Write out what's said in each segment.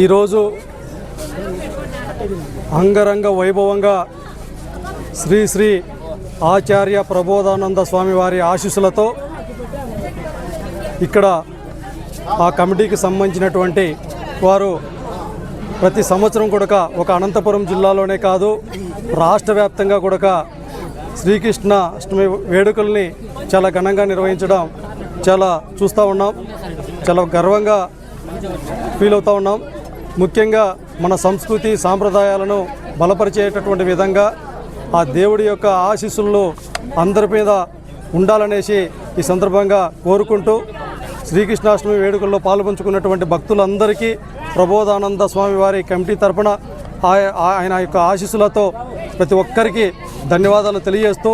ఈరోజు అంగరంగ వైభవంగా శ్రీ శ్రీ ఆచార్య ప్రబోధానంద స్వామి వారి ఆశీస్సులతో ఇక్కడ ఆ కమిటీకి సంబంధించినటువంటి వారు ప్రతి సంవత్సరం కూడా ఒక అనంతపురం జిల్లాలోనే కాదు రాష్ట్ర వ్యాప్తంగా కూడా శ్రీకృష్ణ అష్టమి వేడుకల్ని చాలా ఘనంగా నిర్వహించడం చాలా చూస్తూ ఉన్నాం. చాలా గర్వంగా ఫీల్ అవుతూ ఉన్నాం. ముఖ్యంగా మన సంస్కృతి సాంప్రదాయాలను బలపరిచేటటువంటి విధంగా ఆ దేవుడి యొక్క ఆశీస్సుల్లో అందరి మీద ఉండాలనేసి ఈ సందర్భంగా కోరుకుంటూ శ్రీకృష్ణాష్టమి వేడుకల్లో పాల్పంచుకున్నటువంటి భక్తులందరికీ ప్రబోధానంద స్వామి వారి కమిటీ తరపున ఆయన యొక్క ఆశీస్సులతో ప్రతి ఒక్కరికి ధన్యవాదాలు తెలియజేస్తూ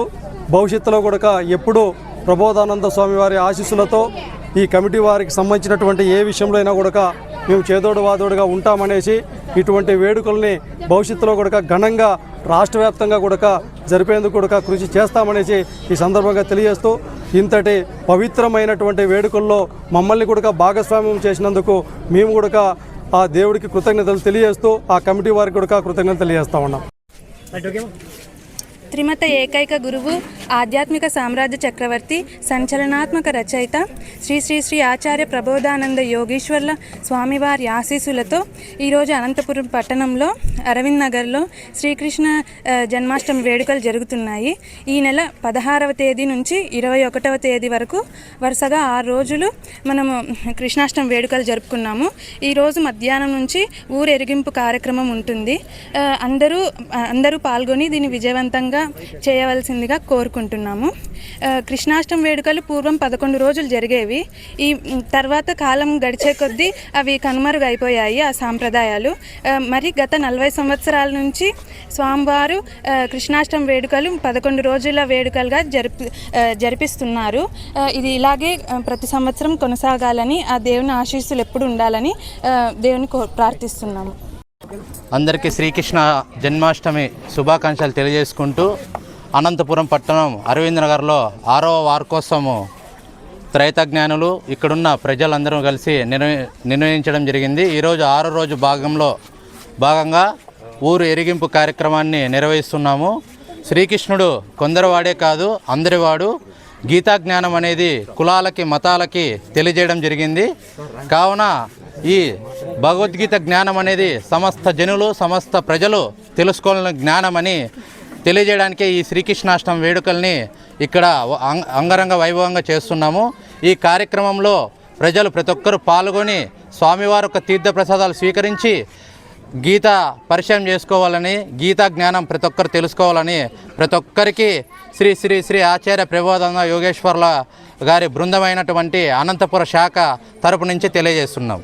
భవిష్యత్తులో కూడా ఎప్పుడూ ప్రబోధానంద స్వామి వారి ఆశీస్సులతో ఈ కమిటీ వారికి సంబంధించినటువంటి ఏ విషయంలో అయినా కూడా మేము చేదోడు వాదోడుగా ఉంటామనేసి ఇటువంటి వేడుకల్ని భవిష్యత్తులో కూడా ఘనంగా రాష్ట్ర వ్యాప్తంగా కూడా జరిపేందుకు కూడా కృషి చేస్తామనేసి ఈ సందర్భంగా తెలియజేస్తూ ఇంతటి పవిత్రమైనటువంటి వేడుకల్లో మమ్మల్ని కూడా భాగస్వామ్యం చేసినందుకు మేము కూడా ఆ దేవుడికి కృతజ్ఞతలు తెలియజేస్తూ ఆ కమిటీ వారికి కూడా కృతజ్ఞతలు తెలియజేస్తా ఉన్నాం. త్రిమత ఏకైక గురువు ఆధ్యాత్మిక సామ్రాజ్య చక్రవర్తి సంచలనాత్మక రచయిత శ్రీ శ్రీ శ్రీ ఆచార్య ప్రబోధానంద యోగీశ్వర్ల స్వామివారి ఆశీస్సులతో ఈరోజు అనంతపురం పట్టణంలో అరవింద్ నగర్లో శ్రీకృష్ణ జన్మాష్టమి వేడుకలు జరుగుతున్నాయి. ఈ నెల పదహారవ తేదీ నుంచి ఇరవై ఒకటవ తేదీ వరకు వరుసగా ఆరు రోజులు మనము కృష్ణాష్టమి వేడుకలు జరుపుకున్నాము. ఈరోజు మధ్యాహ్నం నుంచి ఊరెరిగింపు కార్యక్రమం ఉంటుంది. అందరూ అందరూ పాల్గొని దీన్ని విజయవంతంగా చేయవలసిందిగా కోరుకుంటున్నాము. కృష్ణాష్టమి వేడుకలు పూర్వం పదకొండు రోజులు జరిగేవి. ఈ తర్వాత కాలం గడిచే కొద్దీ అవి కనుమరుగైపోయాయి ఆ సాంప్రదాయాలు. మరి గత నలభై సంవత్సరాల నుంచి స్వామివారు కృష్ణాష్టమి వేడుకలు పదకొండు రోజుల వేడుకలుగా జరిపి జరిపిస్తున్నారు. ఇది ఇలాగే ప్రతి సంవత్సరం కొనసాగాలని ఆ దేవుని ఆశీస్సులు ఎప్పుడు ఉండాలని దేవుని కో ప్రార్థిస్తున్నాము. అందరికీ శ్రీకృష్ణ జన్మాష్టమి శుభాకాంక్షలు తెలియజేసుకుంటూ అనంతపురం పట్టణం అరవింద్ నగర్లో ఆరవ వార్కోత్సవము త్రైతజ్ఞానులు ఇక్కడున్న ప్రజలందరూ కలిసి నిర్వ నిర్వహించడం జరిగింది. ఈరోజు ఆరో రోజు భాగంలో భాగంగా ఊరు ఎరిగింపు కార్యక్రమాన్ని నిర్వహిస్తున్నాము. శ్రీకృష్ణుడు కొందరివాడే కాదు అందరివాడు గీతా జ్ఞానం అనేది కులాలకి మతాలకి తెలియజేయడం జరిగింది. కావున ఈ భగవద్గీత జ్ఞానం అనేది సమస్త జనులు సమస్త ప్రజలు తెలుసుకోవాలని జ్ఞానమని తెలియజేయడానికే ఈ శ్రీకృష్ణాష్టమి వేడుకల్ని ఇక్కడ అంగరంగ వైభవంగా చేస్తున్నాము. ఈ కార్యక్రమంలో ప్రజలు ప్రతి ఒక్కరూ పాల్గొని స్వామివారి యొక్క తీర్థ ప్రసాదాలు స్వీకరించి గీత పరిచయం చేసుకోవాలని గీతా జ్ఞానం ప్రతి ఒక్కరు తెలుసుకోవాలని ప్రతి ఒక్కరికి శ్రీ శ్రీ శ్రీ ఆచార్య ప్రబోధన యోగేశ్వర్ల గారి బృందమైనటువంటి అనంతపుర శాఖ తరపు నుంచి తెలియజేస్తున్నాం.